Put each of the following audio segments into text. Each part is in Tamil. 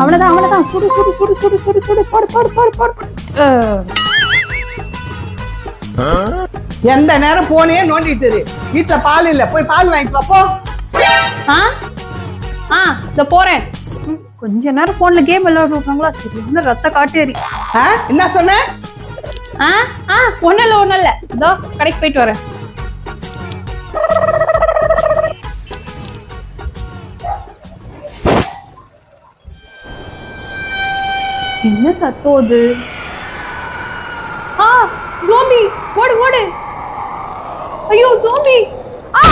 அவ்வளவுதான் அவ்வளவுதான். சுடு சுடு சுடு சுடு சுடு சுடு. போடு போடு போடு போடு. எந்த நேரம் போனே நோண்டிட்டு. வீட்டுல பால் இல்ல. போய் பால் வாங்கிட்டு போ. ஆ? ஆ இந்த போறேன். கொஞ்ச நேரம் போன்ல கேம் விளையாடுறாங்களா சரி இன்னும் ரத்த காட்டேரி? என்ன சொன்ன? ஆ? ஆ ஒண்ணும் இல்ல ஒண்ணும் இல்ல. இதோ கடைக்கு போயிட்டு வரேன். என்ன சத்தம் அது? ஆ ஜோம்பி ஓடு ஓடு. ஐயோ ஜோம்பி ஆ.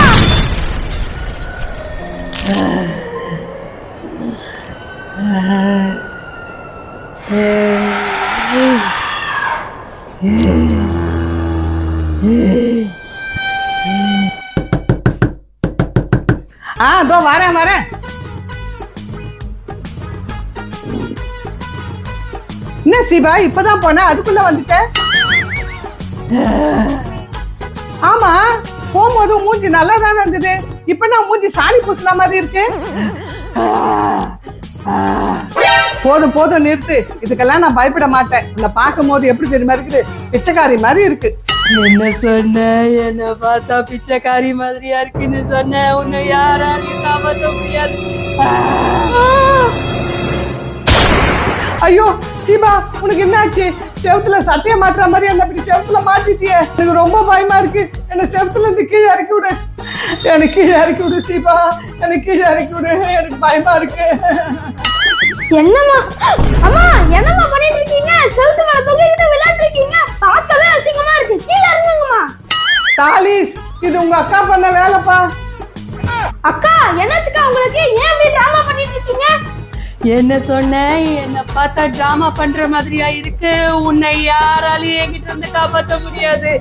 ஆ இதோ வரேன் வரேன். என்ன சிவா இப்பதான் போன? அதுக்குள்ள வந்துட்ட? ஆமா போகும்போது மூஞ்சி நல்லா தானே இருந்தது? இப்ப நான் மூஞ்சி சாணி பூசின மாதிரி இருக்கு? போதும் போதும் நிறுத்து. இதுக்கெல்லாம் நான் பயப்பட மாட்டேன். உன்னை பார்க்கும் போது எப்படி தெரியுமா இருக்குது? பிச்சைக்காரி மாதிரி இருக்கு. என்ன சொன்ன? என்ன பார்த்தா பிச்சைக்காரி மாதிரியா இருக்குன்னு சொன்ன. உன்னை யாராலையும் காப்பாற்ற முடியாது. ஐயோ சீபா உனக்கு என்னாச்சு? செவுத்துல சட்டைய மாட்டுற மாதிரி அந்த அப்படி செவுத்துல மாட்டிட்டியே? எனக்கு ரொம்ப பயமா இருக்கு. என்ன செவுத்துல இருந்து கீழே இறக்கி விடு. எனக்கு கீழே இறக்கி விடு சீபா எனக்கு கீழே இறக்கி விடு. எனக்கு பயமா இருக்கு. என்னம்மா? அம்மா என்னம்மா பண்ணிட்டு இருக்கீங்க? செவுத்து மேல தொங்கிக்கிட்டு விளையாட்டு இருக்கீங்க? பார்க்கவே அசிங்கமா இருக்கு. கீழே இறங்குங்கம்மா. தாலிஸ் இது உங்க அக்கா பண்ண வேலைப்பா. அக்கா என்னாச்சுக்கா உங்களுக்கு? ஏன் இப்படி டிராமா பண்ணிட்டு இருக்கீங்க? என்ன சொன்ன என்ன பார்த்தா டிராமா பண்ற மாதிரியா இருக்கு? உன்னை யாராலையும் என்கிட்ட இருந்து காப்பாற்ற முடியாது.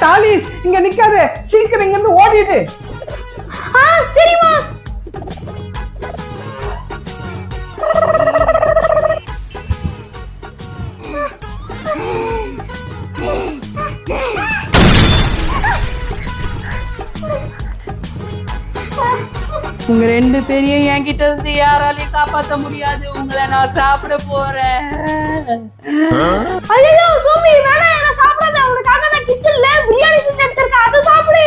தாலிஸ் இங்க நிக்காத. சீக்கிரம் இங்க இருந்து ஓடிடு. உங்க ரெண்டு பேரையும் என்கிட்ட இருந்து யாராலையும் காப்பாற்ற முடியாது. உங்களை நான் சாப்பிட போறேன். ஐயோ சோமி வேணாம் என்ன சாப்பிடாத. உனக்காக நான் கிச்சன்ல பிரியாணி செஞ்சு வச்சிருக்கேன். அதை சாப்பிடு.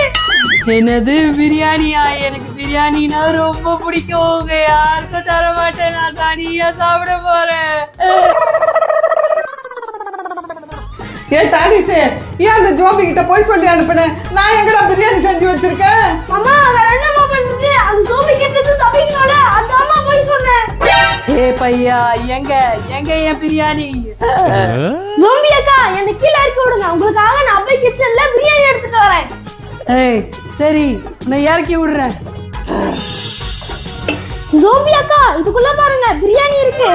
என்னது பிரியாணியா? எனக்கு பிரியாணினா ரொம்ப பிடிக்கும். உங்க யாருக்கும் தர மாட்டேன். நான் தனியா சாப்பிட போறேன். ஏ தாலிஸே ஏன் அந்த ஜோபி கிட்ட போய் சொல்லி அனுப்புனேன் நான் எங்கடா பிரியாணி செஞ்சு வச்சிருக்கேன்? அம்மா வேற பண்றது அது சோமி கேட்டது தப்பிக்கணும்ல? அதாம்மா போய் சொன்னேன். ஏ பையா எங்க எங்க என் பிரியாணி? ஜோம்பி அக்கா என்னை கீழே இறக்கி விடுங்க. உங்களுக்காக நான் போய் கிச்சன்ல பிரியாணி எடுத்துட்டு வரேன். ஏய் சரி நான் இறக்கி விடுறேன். ஜோம்பி அக்கா இதுக்குள்ள பாருங்க பிரியாணி இருக்கு.